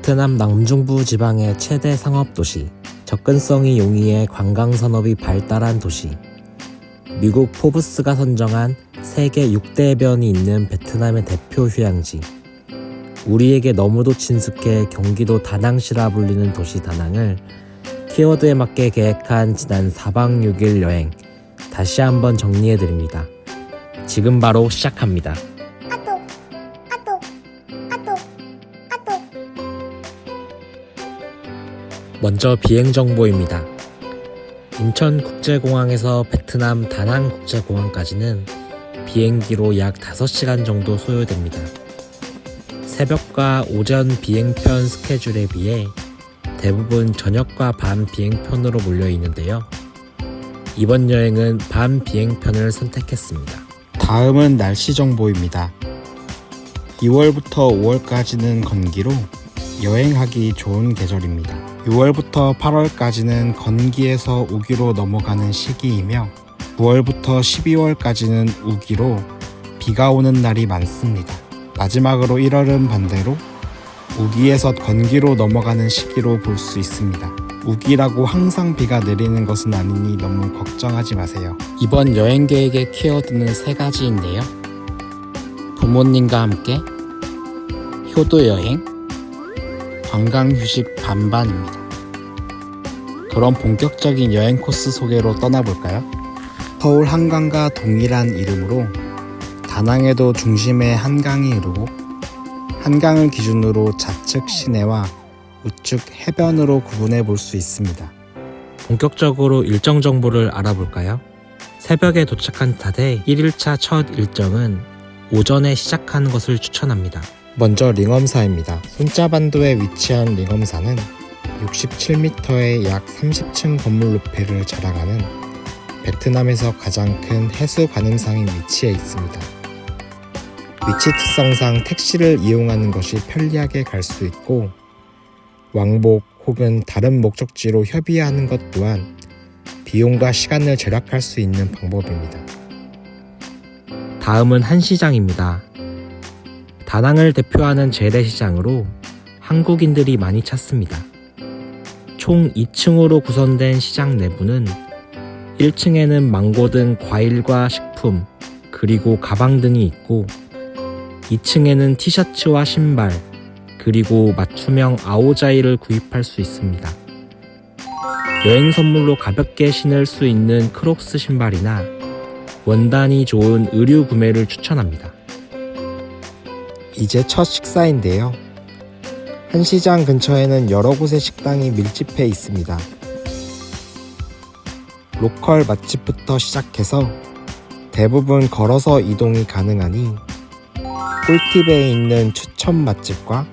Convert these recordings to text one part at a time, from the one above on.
베트남 남중부 지방의 최대 상업 도시, 접근성이 용이해 관광 산업이 발달한 도시. 미국 포브스가 선정한 세계 6대 해변이 있는 베트남의 대표 휴양지. 우리에게 너무도 친숙해 경기도 다낭시라 불리는 도시 다낭을 키워드에 맞게 계획한 지난 4박 6일 여행 다시 한번 정리해 드립니다. 지금 바로 시작합니다. 먼저 비행 정보입니다. 인천국제공항에서 베트남 다낭국제공항까지는 비행기로 약 5시간 정도 소요됩니다. 새벽과 오전 비행편 스케줄에 비해 대부분 저녁과 밤 비행편으로 몰려 있는데요. 이번 여행은 밤 비행편을 선택했습니다. 다음은 날씨 정보입니다. 2월부터 5월까지는 건기로 여행하기 좋은 계절입니다. 6월부터 8월까지는 건기에서 우기로 넘어가는 시기이며 9월부터 12월까지는 우기로 비가 오는 날이 많습니다. 마지막으로 1월은 반대로 우기에서 건기로 넘어가는 시기로 볼 수 있습니다. 우기라고 항상 비가 내리는 것은 아니니 너무 걱정하지 마세요. 이번 여행 계획의 키워드는 세 가지인데요. 부모님과 함께 효도 여행, 관광 휴식 반반입니다. 그럼 본격적인 여행 코스 소개로 떠나볼까요? 서울 한강과 동일한 이름으로 다낭에도 중심에 한강이 이르고 한강을 기준으로 좌측 시내와 우측 해변으로 구분해 볼 수 있습니다. 본격적으로 일정 정보를 알아볼까요? 새벽에 도착한 탓에 1일차 첫 일정은 오전에 시작하는 것을 추천합니다. 먼저 링엄사입니다. 손자반도에 위치한 링엄사는 67m의 약 30층 건물 높이를 자랑하는 베트남에서 가장 큰 해수 관음상인 위치에 있습니다. 위치 특성상 택시를 이용하는 것이 편리하게 갈 수 있고 왕복 혹은 다른 목적지로 협의하는 것 또한 비용과 시간을 절약할 수 있는 방법입니다. 다음은 한시장입니다. 다낭을 대표하는 재래시장으로 한국인들이 많이 찾습니다. 총 2층으로 구성된 시장 내부는 1층에는 망고 등 과일과 식품, 그리고 가방 등이 있고 2층에는 티셔츠와 신발, 그리고 맞춤형 아오자이를 구입할 수 있습니다. 여행 선물로 가볍게 신을 수 있는 크록스 신발이나 원단이 좋은 의류 구매를 추천합니다. 이제 첫 식사인데요. 한시장 근처에는 여러 곳의 식당이 밀집해 있습니다. 로컬 맛집부터 시작해서 대부분 걸어서 이동이 가능하니 꿀팁에 있는 추천 맛집과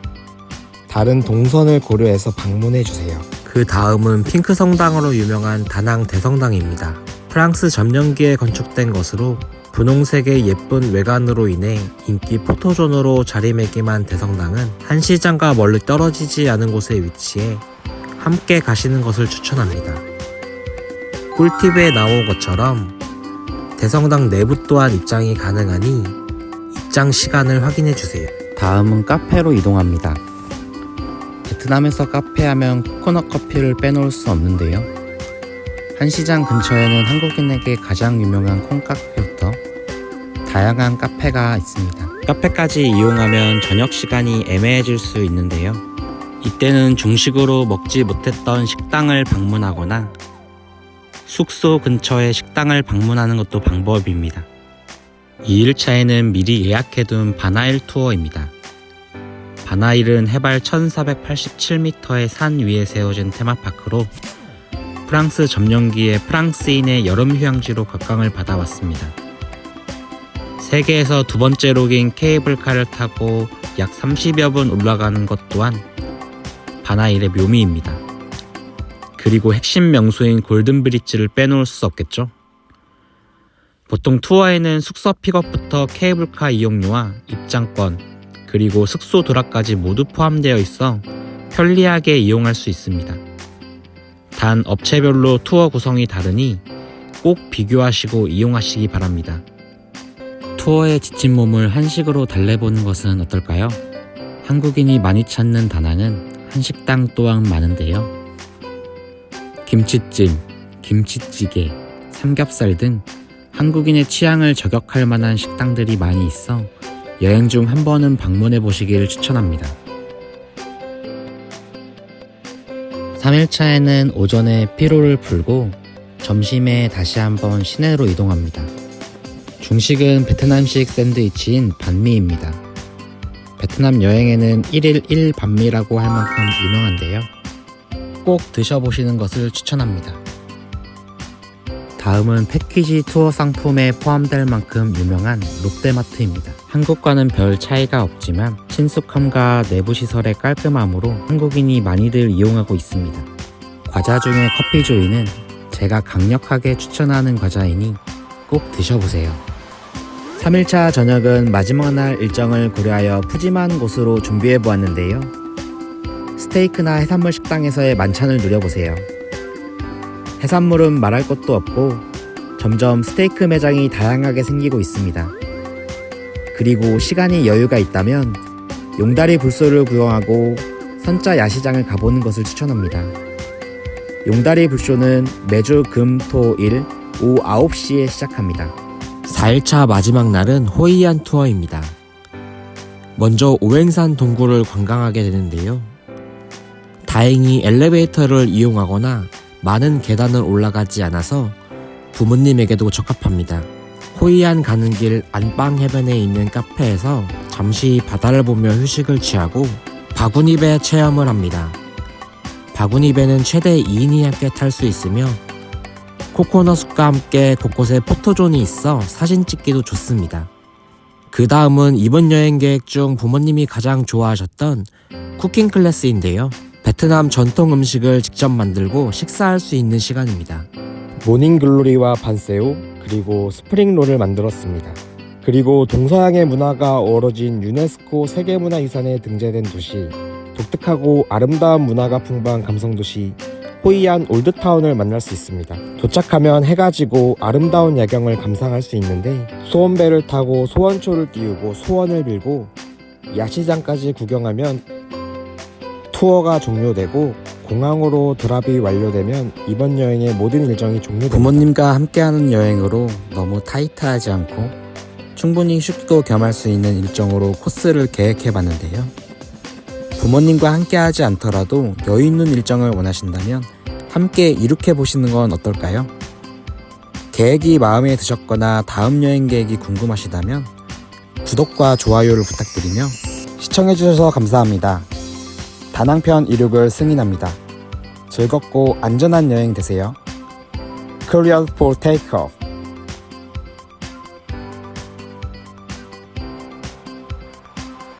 다른 동선을 고려해서 방문해 주세요. 그 다음은 핑크 성당으로 유명한 다낭 대성당입니다. 프랑스 점령기에 건축된 것으로 분홍색의 예쁜 외관으로 인해 인기 포토존으로 자리매김한 대성당은 한시장과 멀리 떨어지지 않은 곳에 위치해 함께 가시는 것을 추천합니다. 꿀팁에 나온 것처럼 대성당 내부 또한 입장이 가능하니 입장 시간을 확인해 주세요. 다음은 카페로 이동합니다. 베트남에서 카페 하면 코코넛 커피를 빼놓을 수 없는데요. 한시장 근처에는 한국인에게 가장 유명한 콩카페부터 다양한 카페가 있습니다. 카페까지 이용하면 저녁 시간이 애매해질 수 있는데요. 이때는 중식으로 먹지 못했던 식당을 방문하거나 숙소 근처의 식당을 방문하는 것도 방법입니다. 2일차에는 미리 예약해둔 바나일 투어입니다. 바나일은 해발 1487m의 산 위에 세워진 테마파크로 프랑스 점령기에 프랑스인의 여름 휴양지로 각광을 받아왔습니다. 세계에서 두 번째로 긴 케이블카를 타고 약 30여 분 올라가는 것 또한 바나일의 묘미입니다. 그리고 핵심 명소인 골든브릿지를 빼놓을 수 없겠죠? 보통 투어에는 숙소 픽업부터 케이블카 이용료와 입장권, 그리고 숙소 도락까지 모두 포함되어 있어 편리하게 이용할 수 있습니다. 단 업체별로 투어 구성이 다르니 꼭 비교하시고 이용하시기 바랍니다. 투어에 지친 몸을 한식으로 달래보는 것은 어떨까요? 한국인이 많이 찾는 다낭은 한식당 또한 많은데요. 김치찜, 김치찌개, 삼겹살 등 한국인의 취향을 저격할 만한 식당들이 많이 있어 여행 중 한 번은 방문해 보시기를 추천합니다. 3일차에는 오전에 피로를 풀고 점심에 다시 한번 시내로 이동합니다. 중식은 베트남식 샌드위치인 반미입니다. 베트남 여행에는 1일 1 반미라고 할 만큼 유명한데요. 꼭 드셔보시는 것을 추천합니다. 다음은 패키지 투어 상품에 포함될 만큼 유명한 롯데마트입니다. 한국과는 별 차이가 없지만 친숙함과 내부 시설의 깔끔함으로 한국인이 많이들 이용하고 있습니다. 과자 중에 커피조이는 제가 강력하게 추천하는 과자이니 꼭 드셔보세요. 3일차 저녁은 마지막 날 일정을 고려하여 푸짐한 곳으로 준비해 보았는데요. 스테이크나 해산물 식당에서의 만찬을 누려보세요. 해산물은 말할 것도 없고 점점 스테이크 매장이 다양하게 생기고 있습니다. 그리고 시간이 여유가 있다면 용다리 불소를 구경하고 선자 야시장을 가보는 것을 추천합니다. 용다리 불쇼는 매주 금, 토, 일 오후 9시에 시작합니다. 4일차 마지막 날은 호이안 투어입니다. 먼저 오행산 동굴을 관광하게 되는데요. 다행히 엘리베이터를 이용하거나 많은 계단을 올라가지 않아서 부모님에게도 적합합니다. 호이안 가는 길 안방 해변에 있는 카페에서 잠시 바다를 보며 휴식을 취하고 바구니배 체험을 합니다. 바구니배는 최대 2인이 함께 탈 수 있으며 코코넛과 함께 곳곳에 포토존이 있어 사진 찍기도 좋습니다. 그 다음은 이번 여행 계획 중 부모님이 가장 좋아하셨던 쿠킹 클래스인데요. 베트남 전통 음식을 직접 만들고 식사할 수 있는 시간입니다. 모닝글로리와 반세오 그리고 스프링롤을 만들었습니다. 그리고 동서양의 문화가 어우러진 유네스코 세계문화유산에 등재된 도시, 독특하고 아름다운 문화가 풍부한 감성도시 호이안 올드타운을 만날 수 있습니다. 도착하면 해가 지고 아름다운 야경을 감상할 수 있는데 소원배를 타고 소원초를 띄우고 소원을 빌고 야시장까지 구경하면 투어가 종료되고 공항으로 드랍이 완료되면 이번 여행의 모든 일정이 종료됩니다. 부모님과 함께하는 여행으로 너무 타이트하지 않고 충분히 휴식도 겸할 수 있는 일정으로 코스를 계획해 봤는데요. 부모님과 함께하지 않더라도 여유 있는 일정을 원하신다면 함께 이룩해 보시는 건 어떨까요? 계획이 마음에 드셨거나 다음 여행 계획이 궁금하시다면 구독과 좋아요를 부탁드리며 시청해주셔서 감사합니다. 다낭편 이륙을 승인합니다. 즐겁고 안전한 여행 되세요. Korea for Takeoff